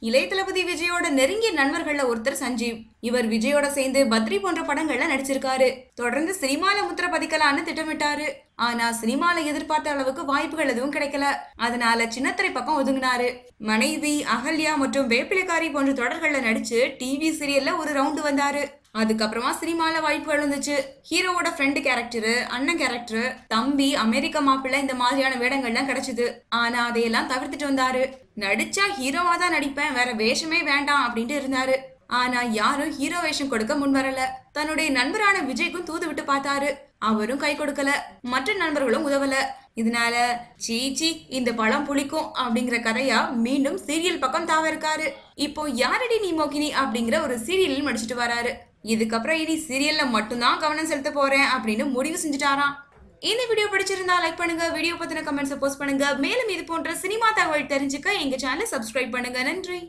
இளைய தளபதி விஜயோட நெருங்கிய நண்பர்கள்ல ஒருத்தர் சஞ்சீவ். இவர் விஜயோட சேர்ந்து பத்ரி போன்ற படங்கள்ல நடிச்சிருக்காரு. தொடர்ந்து சினிமால முத்திர பதிக்கலான்னு திட்டமிட்டாரு. ஆனா சினிமால எதிர்பார்த்த அளவுக்கு வாய்ப்புகள் எதுவும் கிடைக்கல. அதனால சின்னத்திரை பக்கம் ஒதுங்கினாரு. மனைவி அகல்யா மற்றும் வேப்பிலைக்காரி போன்ற தொடர்கள்ல நடிச்சு டிவி சீரியல்ல ஒரு ரவுண்டு வந்தாரு. அதுக்கப்புறமா சினிமாவில் வாய்ப்பு வந்துச்சு ஹீரோவோட ஃப்ரெண்டு கேரக்டரு அண்ணன் கேரக்டரு தம்பி அமெரிக்க மாப்பிள்ளை இந்த மாதிரியான வேடங்கள்லாம் கிடைச்சிது. ஆனா அதையெல்லாம் தவிர்த்துட்டு வந்தாரு. நடிச்சா ஹீரோவா தான் நடிப்பேன் வேற வேஷமே வேண்டாம் அப்படின்ட்டு இருந்தாரு. ஆனா யாரும் ஹீரோ வேஷம் கொடுக்க முன் வரல. தன்னுடைய நண்பரான விஜய்க்கும் தூது விட்டு பார்த்தாரு. அவரும் கை கொடுக்கல. மற்ற நண்பர்களும் உதவல. இதனால சீச்சி இந்த பழம் புளிக்கும் அப்படிங்கிற கதையா மீண்டும் சீரியல் பக்கம் தாவ இருக்காரு. இப்போ யாரடி நீ மோகினி அப்படிங்கிற ஒரு சீரியலில் நடிச்சிட்டு வராரு. இதுக்கப்புறம் இனி சீரியல்ல மட்டும்தான் கவனம் செலுத்த போறேன் அப்படின்னு முடிவு செஞ்சுட்டாராம். இந்த வீடியோ பிடிச்சிருந்தா லைக் பண்ணுங்க வீடியோ பத்தின கமெண்ட்ஸ் போஸ்ட் பண்ணுங்க. மேலும் இது போன்ற சினிமா தகவல் தெரிஞ்சுக்க எங்க சேனலை சப்ஸ்கிரைப் பண்ணுங்க. நன்றி.